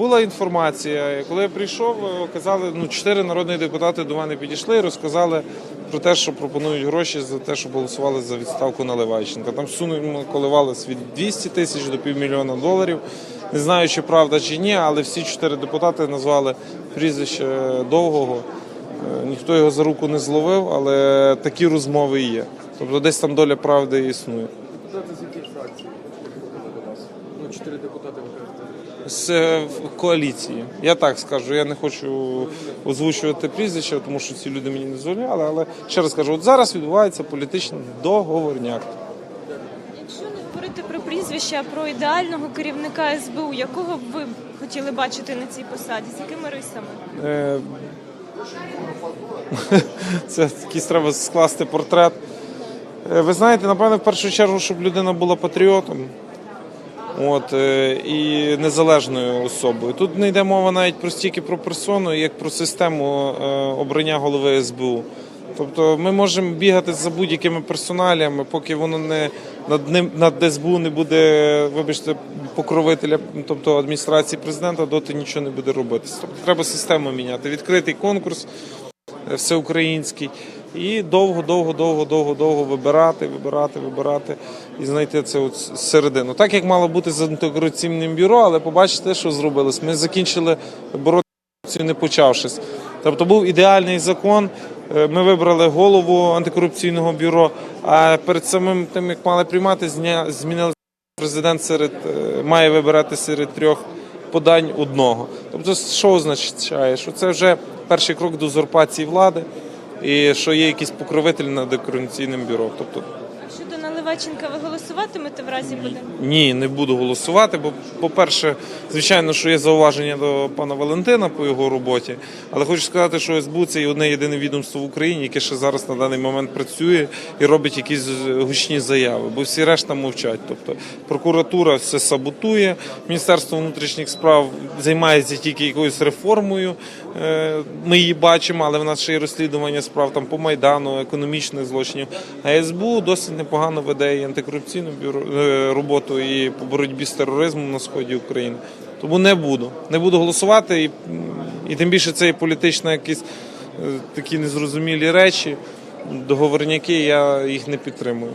була інформація. Коли я прийшов, е, казали, ну чотири народні депутати до мене підійшли і розказали про те, що пропонують гроші за те, щоб голосували за відставку Наливайченка. Там суми коливалися від 200 тисяч до півмільйона доларів. Не знаю, чи правда чи ні, але всі чотири депутати назвали прізвище довгого. Е, Ніхто його за руку не зловив, але такі розмови є. Тобто десь там доля правди існує. Депутати з яких фракцій? Ну, чотири депутати ви кажете. З е, коаліції. Я так скажу. Я не хочу озвучувати прізвища, тому що ці люди мені не дозволяли. Але ще раз кажу, от зараз відбувається політичний договорняк. Якщо не говорити про прізвища, а про ідеального керівника СБУ, якого б ви хотіли бачити на цій посаді? З якими рисами? Е, Це якийсь треба скласти портрет. Е, Ви знаєте, напевно, в першу чергу, щоб людина була патріотом. От, е, і незалежною особою. Тут не йде мова навіть про стільки про персону, як про систему е, обрання голови СБУ. Тобто ми можемо бігати за будь-якими персоналіями, поки воно не над ним над СБУ не буде, вибачте, покровителя, тобто адміністрації президента, доти нічого не буде робитися. Тобто треба систему міняти. Відкритий конкурс е, всеукраїнський. І довго, довго, довго, довго, довго вибирати, вибирати, вибирати і знайти це от середину. Так як мало бути з антикорупційним бюро, але побачите, що зробилось. Ми закінчили боротися не почавшись. Тобто був ідеальний закон. е, Ми вибрали голову антикорупційного бюро. А перед самим тим, як мали приймати, змінили президент серед е, має вибирати серед трьох подань одного. Тобто, що означає? Що це вже перший крок до узурпації влади, і що є якийсь покровитель над антикорупційним бюро. Тобто, Щодо ви голосуватимете в разі буде? ні, не буду голосувати, бо, по-перше, звичайно, що є зауваження до пана Валентина по його роботі, але хочу сказати, що СБУ це одне єдине відомство в Україні, яке ще зараз на даний момент працює і робить якісь гучні заяви, бо всі решта мовчать. Тобто прокуратура все саботує, Міністерство внутрішніх справ займається тільки якоюсь реформою. Е, Ми її бачимо, але в нас ще є розслідування справ там по майдану, економічних злочинів. А СБУ досить непогано веде і антикорупційну бюро е, роботу і по боротьбі з тероризмом на сході України. Тому не буду. Не буду голосувати, і, і тим більше це є політично якісь е, такі незрозумілі речі. Договорняки я їх не підтримую.